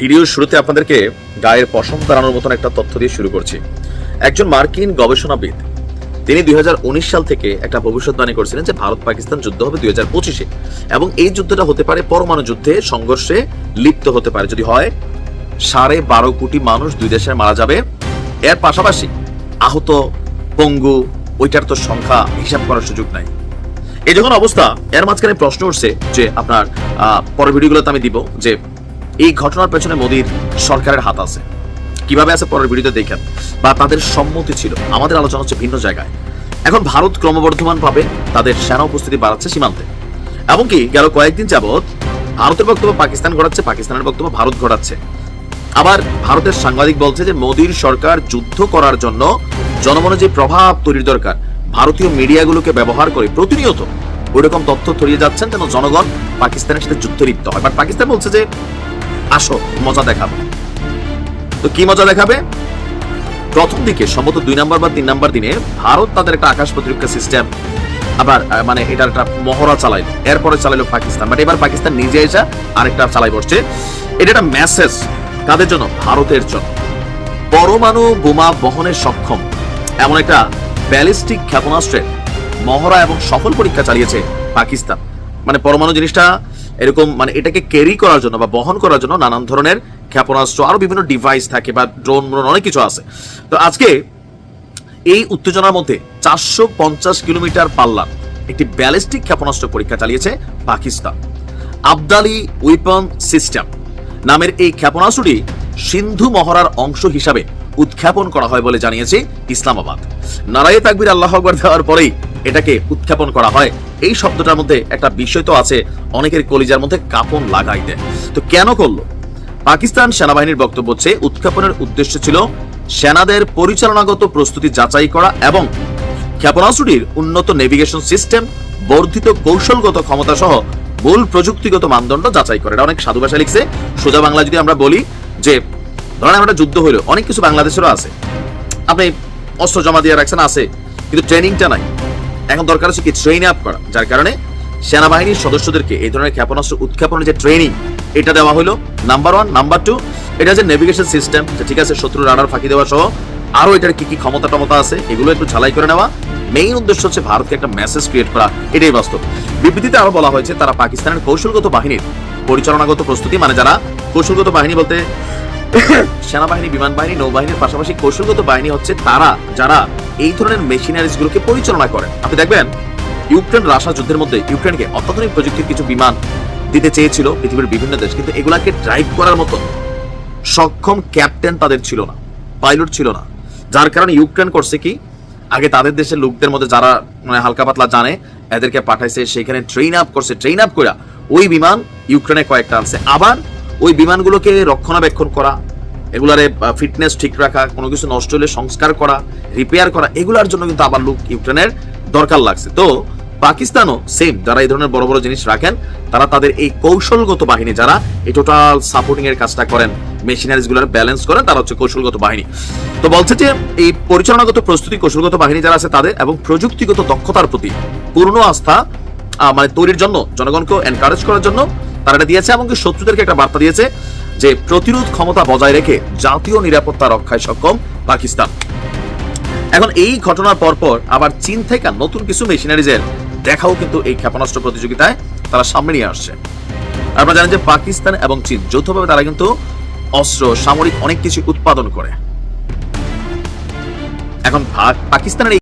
ভিডিওর শুরুতে আপনাদেরকে গায়ের পশম দাঁড়ানোর মতন একটা তথ্য দিয়ে শুরু করছি। একজন মার্কিন গবেষণাবিদ, তিনি দুই হাজার উনিশ সাল থেকে একটা ভবিষ্যৎবাণী করেছিলেন যে ভারত পাকিস্তান যুদ্ধ হবে দুই পঁচিশে এবং এই যুদ্ধটা হতে পারে পরমাণু যুদ্ধে সংঘর্ষে লিপ্ত হতে পারে। যদি হয়, সাড়ে বারো কোটি মানুষ দুই দেশে মারা যাবে। এর পাশাপাশি আহত পঙ্গু, ওইটার তো সংখ্যা হিসাব করার সুযোগ নাই। এই যখন অবস্থা, এর মাঝখানে প্রশ্ন উঠছে যে আপনার পরের ভিডিওগুলোতে আমি দিব যে এই ঘটনার পেছনে মোদির সরকারের হাত আছে। কীভাবে আছে পরের ভিডিওতে দেখেন। বা তাদের সম্মতি ছিল। আমাদের আলোচনা হচ্ছে ভিন্ন জায়গায়। এখন ভারত ক্রমবর্ধমান ভাবে তাদের সেনা উপস্থিতি বাড়াচ্ছে সীমান্তে। এমনকি গেল কয়েকদিন যাবৎ ভারতের বক্তব্য পাকিস্তান ঘটাচ্ছে পাকিস্তানের বক্তব্য ভারত ঘটাচ্ছে আবার ভারতের সাংবাদিক বলছে যে, মোদীর সরকার যুদ্ধ করার জন্য জনমনে যে প্রভাব তৈরির দরকার, ভারতীয় মিডিয়াগুলোকে ব্যবহার করে প্রতিনিয়ত ওইরকম তথ্য ছড়িয়ে যাচ্ছেন যেন জনগণ পাকিস্তানের সাথে যুদ্ধে লিপ্ত হয়। বাট পাকিস্তান বলছে যে আসো, মজা দেখাবো। তো কি মজা দেখাবে? প্রথম দিকে, সম্ভবত দুই নাম্বার বা তিন নাম্বার দিনে, ভারত তাদের একটা আকাশ প্রতিরক্ষা সিস্টেম আবার মানে এটার একটা মহড়া চালাইলো। এরপরে চালাইলো পাকিস্তান। বাট এবার পাকিস্তান নিজে এসে আরেকটা চালাই বসছে। এটা একটা মেসেজ কাদের জন্য? ভারতের জন্য। পরমাণু বোমা বহনে সক্ষম। এমন একটা ব্যালিস্টিক ক্ষেপণাস্ত্রের মহড়া এবং সফল পরীক্ষা চালিয়েছে পাকিস্তান। মানে পরমাণু জিনিসটা এরকম মানে এটাকে ক্যারি করার জন্য বা বহন করার জন্য নানান ধরনের ক্ষেপণাস্ত্র আরও বিভিন্ন ডিভাইস থাকে বা ড্রোন অনেক কিছু আছে। তো আজকে এই উত্তেজনার মধ্যে চারশো পঞ্চাশ কিলোমিটার পাল্লার একটি ব্যালিস্টিক ক্ষেপণাস্ত্র পরীক্ষা চালিয়েছে পাকিস্তান। আবদালি উইপন সিস্টেম নামের এই ক্ষেপণাস্ত্রটি সিন্ধু মহড়ার অংশ হিসাবে উৎক্ষেপণ করা হয় বলে জানিয়েছে ইসলামাবাদ। নারায়ে তাকবির আল্লাহ আকবর দেওয়ার পরেই এটাকে উৎক্ষেপণ করা হয় এই শব্দটার মধ্যে একটা বিষয় তো আছে, অনেকের কলিজার মধ্যে কাপন লাগাই দেয়। তো কেন করল? পাকিস্তান সেনাবাহিনীর বক্তব্য হচ্ছে, উৎক্ষেপণের উদ্দেশ্য ছিল সেনাদের পরিচালনাগত প্রস্তুতি যাচাই করা এবং ক্ষেপণাস্ত্রটির উন্নত নেভিগেশন সিস্টেম, বর্ধিত কৌশলগত ক্ষমতা সহ মূল প্রযুক্তিগত মানদণ্ড যাচাই করে। এটা অনেক সাধু ভাষা লিখছে। সোজা বাংলা যদি আমরা বলি যে, ধরেন আমরা যুদ্ধ হইল, অনেক কিছু বাংলাদেশেরও আছে। আপনি অস্ত্র জমা দিয়ে রাখছেন, আছে, কিন্তু ট্রেনিংটা নাই। এখন দরকার হচ্ছে কি ট্রেন আপ করা, যার কারণে সেনাবাহিনীর সদস্যদেরকে এই ধরনের ক্ষেপণাস্ত্র উৎক্ষেপণের যে ট্রেনিং এটা দেওয়া হলো। নাম্বার ওয়ান নাম্বার টু এটা যে নেভিগেশন সিস্টেম ঠিক আছে শত্রু রাডার ফাঁকি দেওয়া সহ আরও এটার কি কি ক্ষমতা টমতা আছে, এগুলো একটু ঝালাই করে নেওয়া। মেইন উদ্দেশ্য হচ্ছে ভারতকে একটা মেসেজ ক্রিয়েট করা, এটাই বাস্তব। বিবৃতিতে আরও বলা হয়েছে, তারা পাকিস্তানের কৌশলগত বাহিনীর পরিচালনাগত প্রস্তুতি মানে যারা কৌশলগত বাহিনী বলতে সেনাবাহিনী, বিমান বাহিনী, নৌবাহিনীর পাশাপাশি কৌশলগত বাহিনী হচ্ছে তারা, যারা এই ধরনের মেশিনারিজ গুলোকে পরিচালনা করেন। আপনি দেখবেন, ইউক্রেন রাশিয়া যুদ্ধের মধ্যে ইউক্রেনকে অত্যাধুনিক প্রযুক্তির কিছু বিমান দিতে চেয়েছিল পৃথিবীর বিভিন্ন দেশ, কিন্তু এগুলাকে ড্রাইভ করার মতো সক্ষম ক্যাপ্টেন তাদের ছিল না পাইলট ছিল না। যার কারণে ইউক্রেন করছে কি, আগে তাদের দেশের লোকদের মধ্যে যারা মানে হালকা পাতলা জানে, এদেরকে পাঠাইছে, সেখানে ট্রেন আপ করছে। ট্রেন আপ করে ওই বিমান ইউক্রেনে কয়েকটা আনছে। আবার ওই বিমানগুলোকে রক্ষণাবেক্ষণ করা এগুলারে ফিটনেস ঠিক রাখা, কোনো কিছু নষ্ট হলে সংস্কার করা রিপেয়ার করা, এগুলার জন্য কিন্তু আবার লোক ইউক্রেনের দরকার লাগছে। তো, পাকিস্তানও সেম যারা এই ধরনের বড় বড় জিনিস রাখেন, তারা তাদের এই কৌশলগত বাহিনী, যারা এই টোটাল সাপোর্টিং এর কাজটা করেন মেশিনারিজগুলোর ব্যালেন্স করেন, তারা হচ্ছে কৌশলগত বাহিনী। তো বলছে যে, এই পরিচালনাগত প্রস্তুতি, কৌশলগত বাহিনী যারা আছে তাদের, এবং প্রযুক্তিগত দক্ষতার প্রতি পূর্ণ আস্থা মানে তৈরির জন্য জনগণকে এনকারেজ করার জন্য, তারা এটা দিয়েছে এমনকি শত্রুদেরকে একটা বার্তা দিয়েছে যে প্রতিরোধ ক্ষমতা বজায় রেখে জাতীয় নিরাপত্তা রক্ষায় সক্ষম পাকিস্তান। এখন এই ঘটনার পরপর আবার চীন থেকে নতুন কিছু মেশিনারিজের দেখাও কিন্তু এই ক্ষেপণাস্ত্র প্রতিযোগিতায় তারা সামনে নিয়ে আসছে। আপনারা জানেন যে পাকিস্তান এবং চীন যৌথভাবে তারা কিন্তু অস্ত্র, সামরিক অনেক কিছু উৎপাদন করে। এখন পাকিস্তানের